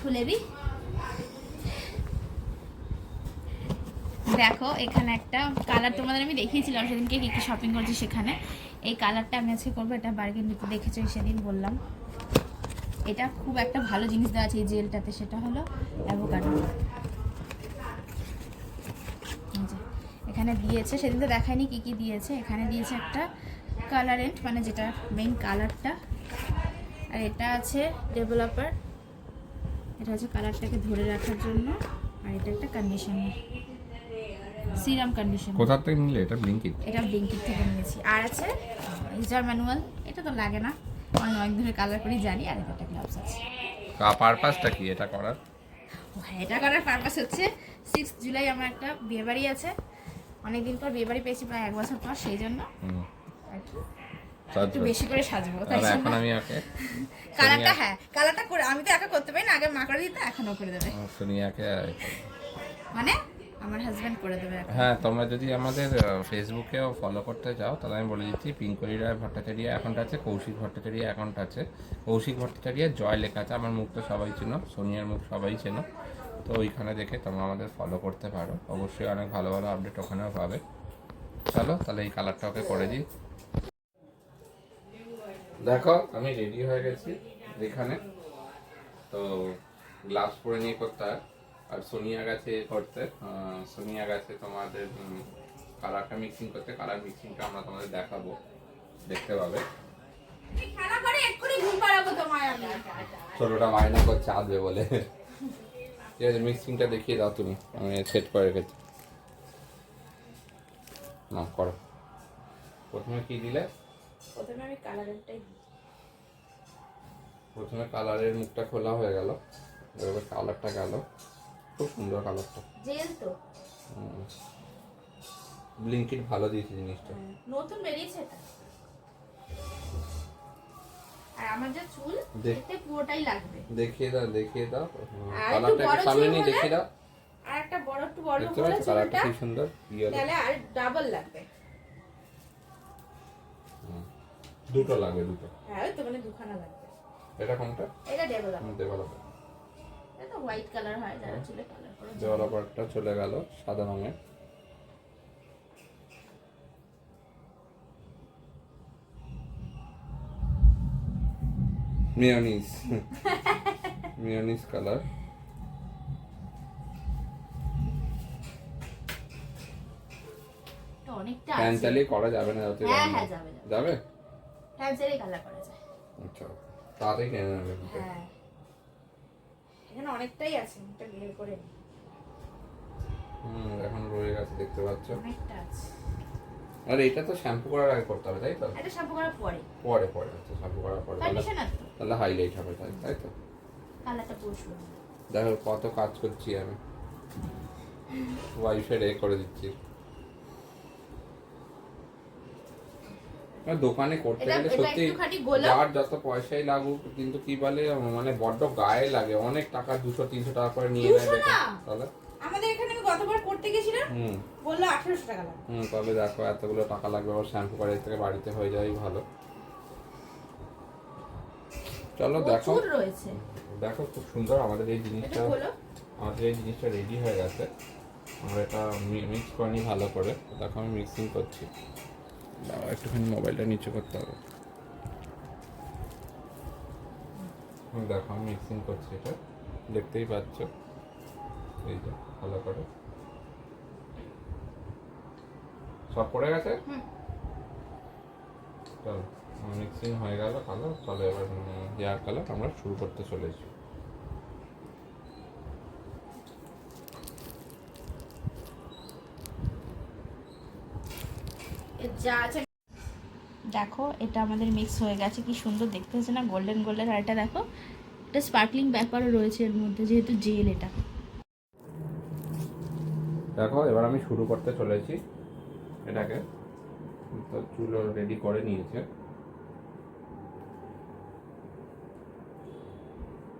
খুলে দিই। দেখো, এখানে একটা কালার তোমাদের আমি দেখিয়েছিলাম, সেদিনকে কী কী শপিং করছি সেখানে। এই কালারটা আমি আজকে করব, এটা বার্গেন্ডিতে দেখেছ সেদিন বললাম। এটা খুব একটা ভালো জিনিস দেওয়া আছে, এই জেলটাতে, সেটা হলো অ্যাভোকাডো এখানে দিয়েছে, সেদিন তো দেখায়নি কী কী দিয়েছে। এখানে দিয়েছে একটা কালারেন্ট মানে যেটা মেইন কালারটা আর এটা আছে ডেভেলপার এটা হচ্ছে কালারটাকে ধরে রাখার জন্য আর এটা একটা কন্ডিশনার সিরাম কন্ডিশনার কোথা থেকে নিলে? এটা ব্লিঙ্কিট এটা ব্লিঙ্কিট থেকে নিয়েছি। আর আছে ইউজার ম্যানুয়াল এটা তো লাগে না। আমি অনেক ধরে কালার করি জানি আর এটা একটা গ্লাভস আছে পারপাসটা কি? এটা করার? হ্যাঁ, এটা করার পারপাস হচ্ছে সিক্স জুলাই আমার একটা বিয়েবাড়ি আছে। অনেকদিন পর বিয়েবাড়ি পেয়েছি প্রায় এক বছর পর সেই জন্য। আর কি। একটু বেশি করে সাজবো তাই এখন আমি ওকে কালারটা হ্যাঁ কালারটা করে আমি তো একা করতে পারি না আগে মা করে দিতে এখনও করে দেবে। সোনিয়াকে মানে? আমার হাজব্যান্ড করে দেবে হ্যাঁ তোমরা যদি আমাদের ফেসবুকেও ফলো করতে চাও তাহলে আমি বলে দিচ্ছি পিঙ্কলি রায় ভট্টাচার্য অ্যাকাউন্ট আছে কৌশিক ভট্টাচার্য অ্যাকাউন্ট আছে। কৌশিক ভট্টাচার্য জয় লেখা আছে আমার মুখ তো সবাই চেনো সোনিয়ার মুখ সবাই চেনো। তো ওইখানে দেখে তোমরা আমাদের ফলো করতে পারো। অবশ্যই অনেক ভালো ভালো আপডেট ওখানেও পাবে। চলো তাহলে এই কালারটা ওকে করে দিই। দেখো আমি রেডি হয়ে গেছি এখানে। তো গ্লাভস পরে নিয়ে করতে হয়। আর সোনিয়া গেছে করতে। সোনিয়া গাছে তোমাদের কালারটা মিক্সিং করতে। কালার মিক্সিংটা আমরা তোমাদের দেখাবো। দেখতে পাবে। ছোটটা মাইনা করছে আসবে বলে। ঠিক আছে মিক্সিংটা দেখিয়ে দাও তুমি। আমি সেট করে রেখেছি। না করো। প্রথমে কি দিলে? প্রথমে আমি কালারটাই প্রথমে কালারের মুখটা খোলা হয়ে গেল এবার কালারটা গেল। খুব সুন্দর কালারটা। জেল তো। ব্লিঙ্কিট ভালো দিয়েছে জিনিসটা। নতুন বেরিয়েছে এটা। আর আমার যে চুল দেখতে পুরোটাই লাগবে। দেখিয়ে দাও দেখিয়ে দাও। আর কালারটা সামনে নিয়ে দেখিয়ে দাও। আর একটা বড় একটু বড় হলে কালারটা চুলটা তাহলে আর ডাবল লাগবে। দুটো লাগবে দুটো। হ্যাঁ ওই তো মানে দুখানা লাগবে এটা কোনটা? এটা ডেভেলপ ডেভেলপার এটা হোয়াইট কালার হয় যারা চুলে কালার করে। ডেভেলপারটা চলে গেল সাদা রঙের। Mayonnaise mayonnaise colour. তো অনেকটা চালিয়ে করা যাবে না হ্যাঁ হ্যাঁ যাবে। যাবে? হ্যাঁ কালার করা যায়। আচ্ছা তাড়াতাড়ি কিনে হ্যাঁ। এখানে অনেকটাই আছে এটা বের করে হুম এখন রয়ে গেছে দেখতে পাচ্ছ? অনেকটা আছে। আর এটা তো শ্যাম্পু করার আগে করতে হবে তাই তো? এটা শ্যাম্পু করার পরে। পরে পরে আচ্ছা শ্যাম্পু করার পরে। তাহলে তাহলে হাইলাইট হবে তাই তাই তো? কালারটা পুরো দেখো কত কাজ করছি আমি। ওয়াইফের এ করে দিচ্ছি। দোকানে করতে গেলে সত্যি যার যত পয়সাই লাগুক কিন্তু কি বলে মানে বড্ড গায়ে লাগে। অনেক টাকা দুশো তিনশো টাকা করে নিয়ে নেয় 200 দেখে। না? তাহলে? আমাদের এখানে আমি গতবার করতে গেছিলাম হুম। বলল আঠারোশো টাকা লাগবে হুম তবে দেখো এতগুলো টাকা লাগবে আবার শ্যাম্পু করে থেকে বাড়িতে হয়ে যাওয়াই ভালো। চলো দেখো। দেখো খুব সুন্দর আমাদের এই জিনিসটা আমাদের এই জিনিসটা রেডি হয়ে গেছে। আমরা এটা মিক্স করে নিই ভালো করে। দেখো আমি মিক্সিং করছি। একটুখানি মোবাইলটা নিচে করতে হবে। দেখো আমি মিক্সিং করছি এটা। দেখতেই পাচ্ছ? এই যে ভালো করে। সব পড়ে গেছে? হুম। চলো মিক্সিং হয়ে গেল ভালো। চলো এবার হেয়ার কালার আমরা শুরু করতে চলেছি। যা আছে। দেখো এটা আমাদের মিক্স হয়ে গেছে কি সুন্দর দেখতে হচ্ছে না গোল্ডেন গোল্ডেন আর এটা দেখো এটা স্পার্কলিং ব্যাপারও রয়েছে এর মধ্যে যেহেতু জেল এটা। দেখো এবার আমি শুরু করতে চলেছি এটাকে তো চুল রেডি করে নিয়েছে।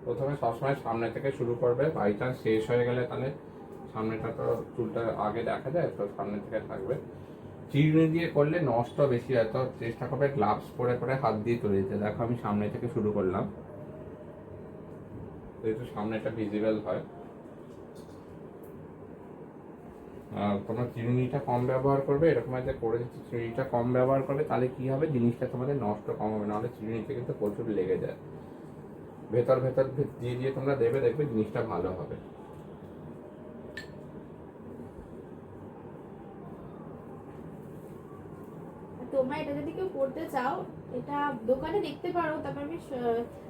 প্রথমে সবসময় সামনে থেকে শুরু করবে বাই চান্স শেষ হয়ে গেলে তাহলে সামনেটা তো চুলটা আগে দেখা যায় তো সামনে থেকে থাকবে। চিরুনি দিয়ে করলে নষ্ট বেশি হয়, তো চেষ্টা করবে গ্লাভস পরে পরে হাত দিয়ে তুলে দিতে। দেখো আমি সামনে থেকে শুরু করলাম। যেহেতু সামনেটা ভিজিবল হয়। তোমার চিরুনিটা কম ব্যবহার করবে, এরকম যে করে চিরুনিটা কম ব্যবহার করবে তাহলে কি হবে? জিনিসটা তোমাদের নষ্ট কম হবে, নাহলে চিরুনিতে কিন্তু প্রচুর লেগে যায়। ভেতর ভেতর দিয়ে দিয়ে তোমরা দেবে, দেখবে জিনিসটা ভালো হবে আর তোমরা এটা যদি কেউ করতে চাও, এটা দোকানে দেখতে পারো। তারপর আমি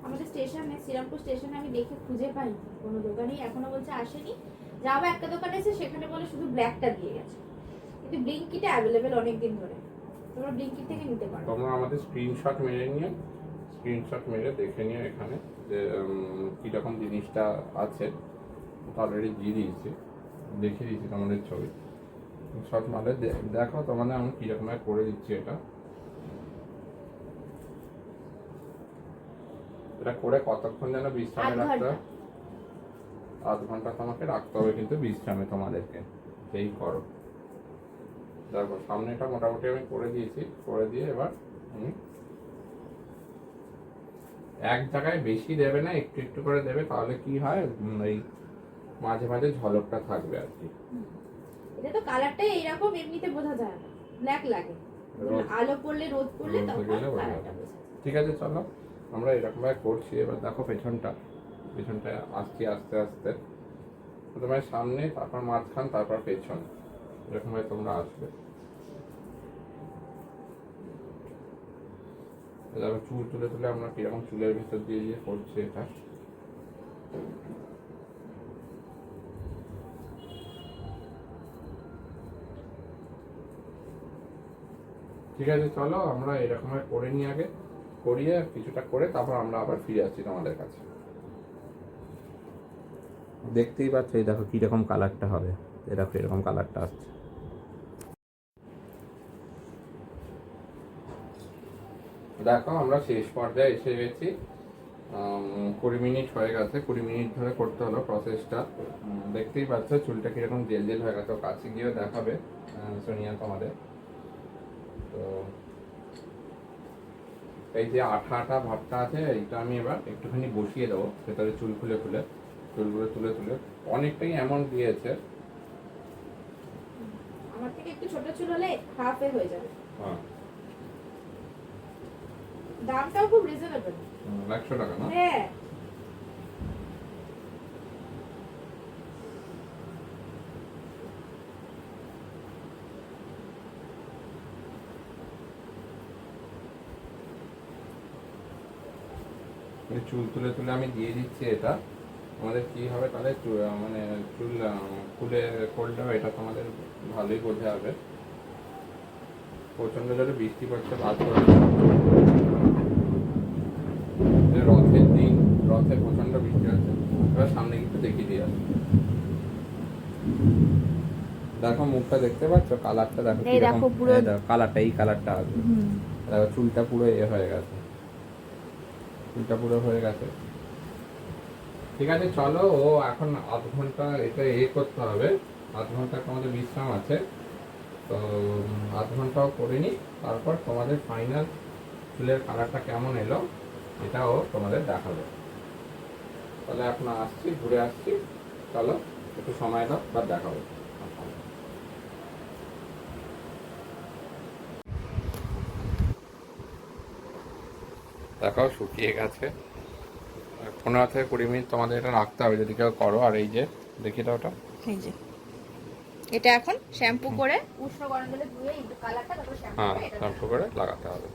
আমাদের স্টেশনে, শ্রীরামপুর স্টেশনে আমি দেখে খুঁজে পাই। কোনো দোকানেই এখনও বলছে আসেনি। যাব একটা দোকানে এসে, সেখানে বলে শুধু ব্ল্যাকটা দিয়ে গেছে। কিন্তু ব্লিঙ্কিটা অ্যাভেলেবেল অনেক দিন ধরে। তোমরা ব্লিঙ্কিট থেকে নিতে পারো। তোমরা আমাদের স্ক্রিনশট মেরে নিয়ে স্ক্রিনশট মেরে দেখে নিও এখানে যে কীরকম জিনিসটা আছে। অলরেডি দিয়ে দিয়েছি। দেখিয়ে দিয়েছি তোমাদের ছবি। মারে দে- দেখো তোমাদের আমি কীরকম করে দিচ্ছি এটা। এটা করে কতক্ষণ যেন বিশ্রামে রাখতে। হবে আধ ঘণ্টা তোমাকে রাখতে হবে কিন্তু বিশ্রামে তোমাদেরকে। সেই করো। দেখো সামনেটা মোটামুটি আমি করে দিয়েছি। করে দিয়ে এবার আমি এক জায়গায় বেশি দেবে না একটু একটু করে দেবে তাহলে কি হয়? এই মাঝে মাঝে ঝলকটা থাকবে আর কি। এটা তো কালারটাই এইরকম এমনিতে বোঝা যায় না। ব্ল্যাক লাগে। আলো পড়লে রোদ পড়লে তখন কালারটা। বোঝা ঠিক আছে চলো। আমরা এরকম ভাবে করছি, এবার দেখো পেছনটা। পেছনটা আসছি, আস্তে আস্তে। প্রথমে সামনে, তারপর মাঝখান, তারপর পেছন। এরকম ভাবে তোমরা আসবে। দেখো চুল তুলে তুলে আমরা কীরকম চুলের ভিতর দিয়ে দিয়ে করছি এটা। ঠিক আছে, চলো আমরা এরকম ভাবে করে নিই আগে। করিয়ে কিছুটা করে তারপর আমরা আবার ফিরে আসছি তোমাদের কাছে। দেখতেই পাচ্ছ এই দেখো কীরকম কালারটা হবে। এটা এরকম কালারটা আসছে। দেখো আমরা শেষ পর্যায়ে এসে গেছি। কুড়ি মিনিট হয়ে গেছে। কুড়ি মিনিট ধরে করতে হলো প্রসেসটা দেখতেই পাচ্ছ চুলটা কীরকম জেল জেল হয়ে গেছে। কাছে গিয়েও দেখাবে সোনিয়া তোমাদের। তো এই যে আঠা আঠা ভাবটা আছে এইটা আমি এবার একটুখানি বসিয়ে দেবো ভেতরে চুল খুলে খুলে চুলগুলো তুলে তুলে। অনেকটাই অ্যামাউন্ট দিয়েছে। আমার থেকে একটু ছোট চুল হলে হাফে হয়ে যাবে। হ্যাঁ। দামটাও খুব রিজনেবল হুম, একশো টাকা না? হ্যাঁ এই চুল তুলে তুলে আমি দিয়ে দিচ্ছি এটা। আমাদের কি হবে তাহলে মানে চুল খুলে করলেও এটা তোমাদের ভালোই বোঝা যাবে প্রচণ্ড জোরে বৃষ্টি পড়ছে বাদ রথের দিন রথে প্রচণ্ড বৃষ্টি হচ্ছে। এবার সামনে কিন্তু দেখিয়ে দিয়ে আসবে। দেখো মুখটা দেখতে পাচ্ছ? কালারটা দেখো কালারটা এই কালারটা আছে দেখো চুলটা পুরো এ হয়ে গেছে। চুলটা পুরো হয়ে গেছে। ঠিক আছে, চলো, ও এখন আধ ঘণ্টা এটা এ করতে হবে। আধ ঘণ্টা তোমাদের বিশ্রাম আছে। তো আধ ঘন্টাও করে নিই, তারপর তোমাদের ফাইনাল চুলের কালারটা কেমন এলো, এটাও তোমাদের দেখাবে। তাহলে এখন আসছি, ঘুরে আসছি। চলো, একটু সময় দাও বা দেখাবো। দেখাও শুকিয়ে গেছে। পনেরো থেকে কুড়ি মিনিট তোমাদের এটা রাখতে হবে যদি কেউ করো। আর এই যে দেখি দাও ওটা। এই যে। এটা এখন শ্যাম্পু করে উষ্ণ গরম জলে ধুয়ে কালারটা তারপর হ্যাঁ শ্যাম্পু করে লাগাতে হবে।